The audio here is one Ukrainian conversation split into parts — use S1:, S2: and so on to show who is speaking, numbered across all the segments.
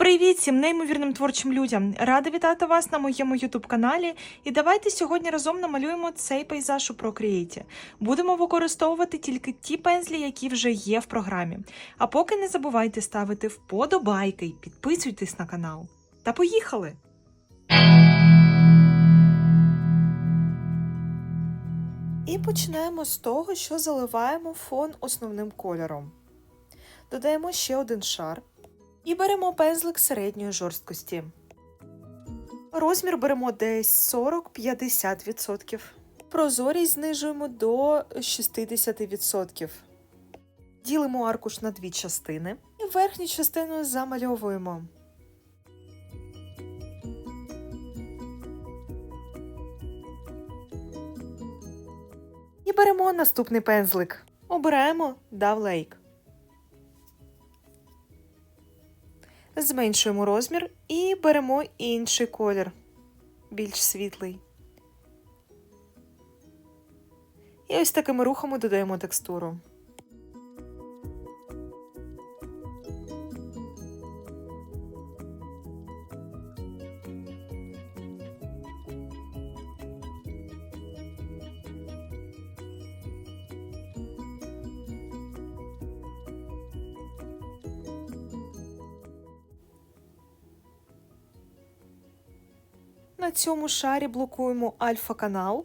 S1: Привіт всім неймовірним творчим людям! Рада вітати вас на моєму youtube каналі. І давайте сьогодні разом намалюємо цей пейзаж у Procreate. Будемо використовувати тільки ті пензлі, які вже є в програмі. А поки не забувайте ставити вподобайки і підписуйтесь на канал. Та поїхали! І починаємо з того, що заливаємо фон основним кольором. Додаємо ще один шар. І беремо пензлик середньої жорсткості. Розмір беремо десь 40-50%. Прозорість знижуємо до 60%. Ділимо аркуш на дві частини і верхню частину замальовуємо. І беремо наступний пензлик. Обираємо Dove Lake. Зменшуємо розмір і беремо інший колір, більш світлий. І ось такими рухами додаємо текстуру. На цьому шарі блокуємо альфа-канал.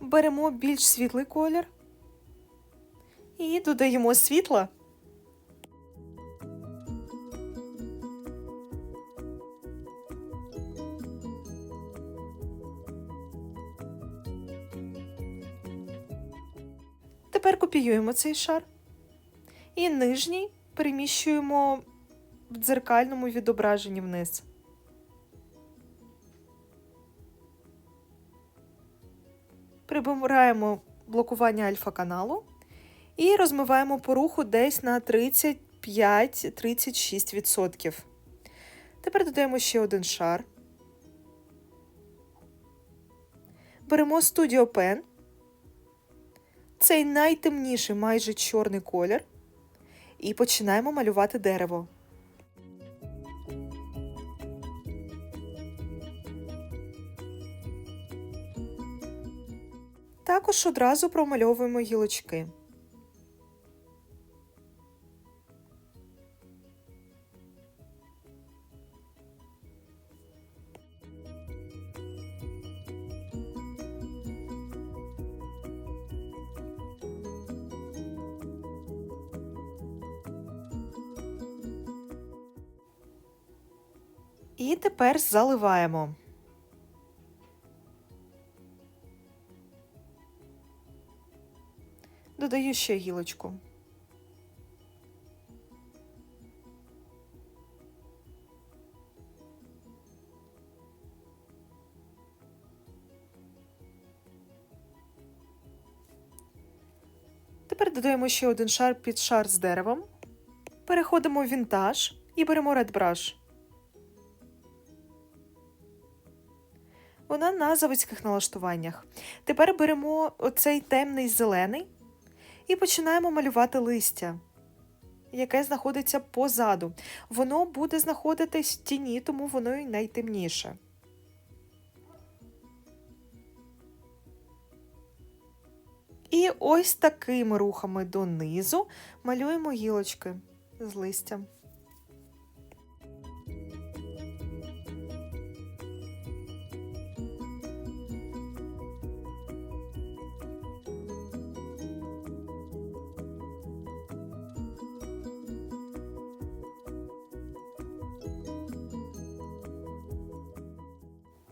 S1: Беремо більш світлий колір і додаємо світла. Тепер копіюємо цей шар і нижній переміщуємо в дзеркальному відображенні вниз. Прибираємо блокування альфа-каналу і розмиваємо по руху десь на 35-36%. Тепер додаємо ще один шар. Беремо Studio Pen. Цей найтемніший майже чорний колір. І починаємо малювати дерево. Також одразу промальовуємо гілочки. І тепер заливаємо. Додаю ще гілочку. Тепер додаємо ще один шар під шар з деревом. Переходимо в вінтаж і беремо Red Brush. Вона на заводських налаштуваннях. Тепер беремо оцей темний зелений і починаємо малювати листя, яке знаходиться позаду. Воно буде знаходитись в тіні, тому воно і найтемніше. І ось такими рухами донизу малюємо гілочки з листям.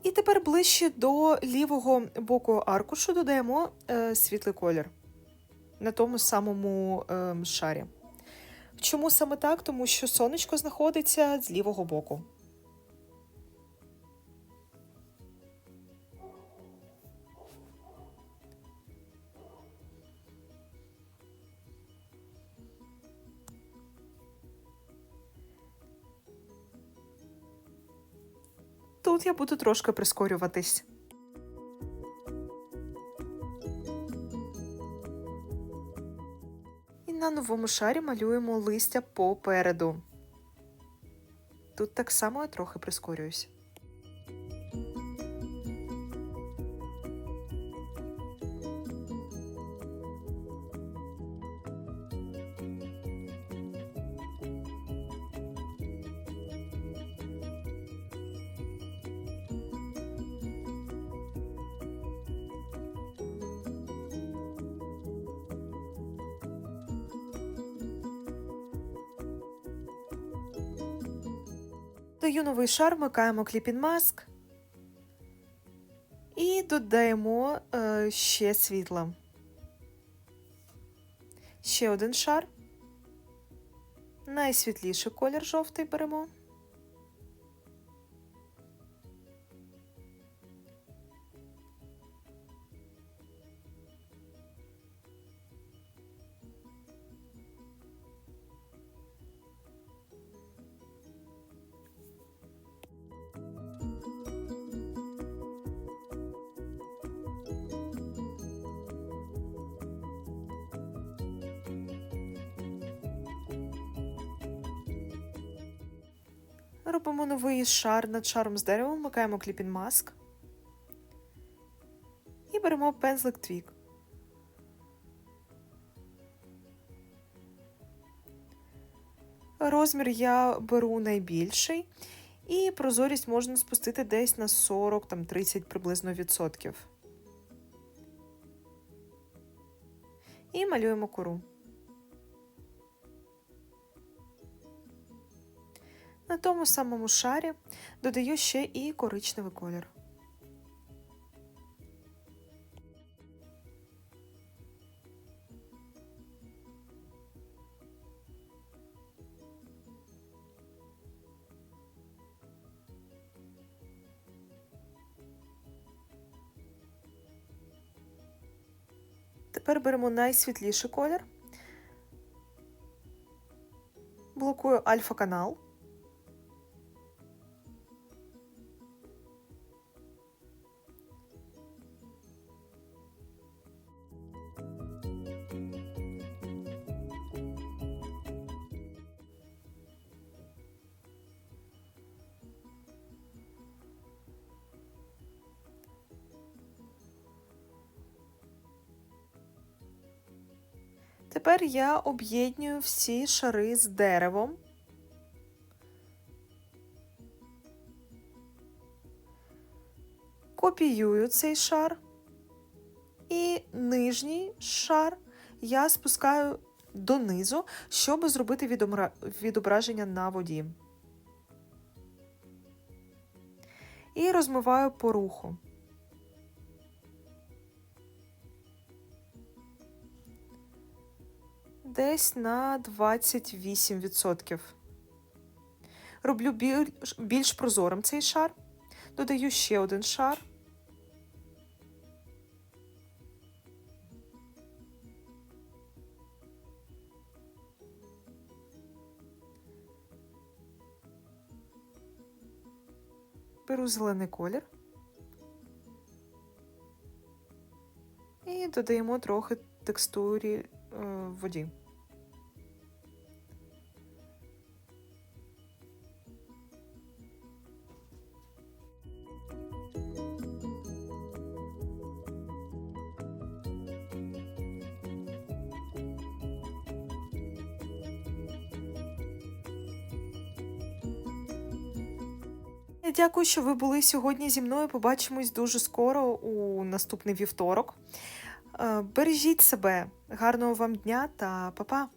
S1: І тепер ближче до лівого боку аркушу додаємо е, світлий колір на тому самому е, шарі. Чому саме так? Тому що сонечко знаходиться з лівого боку. Тут я буду трошки прискорюватись. І на новому шарі малюємо листя попереду. Тут так само я трохи прискорююсь. Даю новий шар, вмикаємо кліпін маск і додаємо е, ще світла. Ще один шар. Найсвітліший колір жовтий беремо. Робимо новий шар над шаром з деревом, вмикаємо кліпін маск і беремо пензлик твік. Розмір я беру найбільший, і прозорість можна спустити десь на 40-30 приблизно відсотків. І малюємо кору. Тому самому шарі додаю ще і коричневий колір. Тепер беремо найсвітліший колір, блокую альфа-канал. Тепер я об'єднюю всі шари з деревом. Копіюю цей шар, і нижній шар я спускаю донизу, щоб зробити відображення на воді. І розмиваю по руху. Десь на 28%. Роблю більш, більш прозорим цей шар. Додаю ще один шар. Беру зелений колір. І додаємо трохи текстурі е, в воді. Дякую, що ви були сьогодні зі мною. Побачимось дуже скоро у наступний вівторок. Е, Бережіть себе, гарного вам дня та па-па!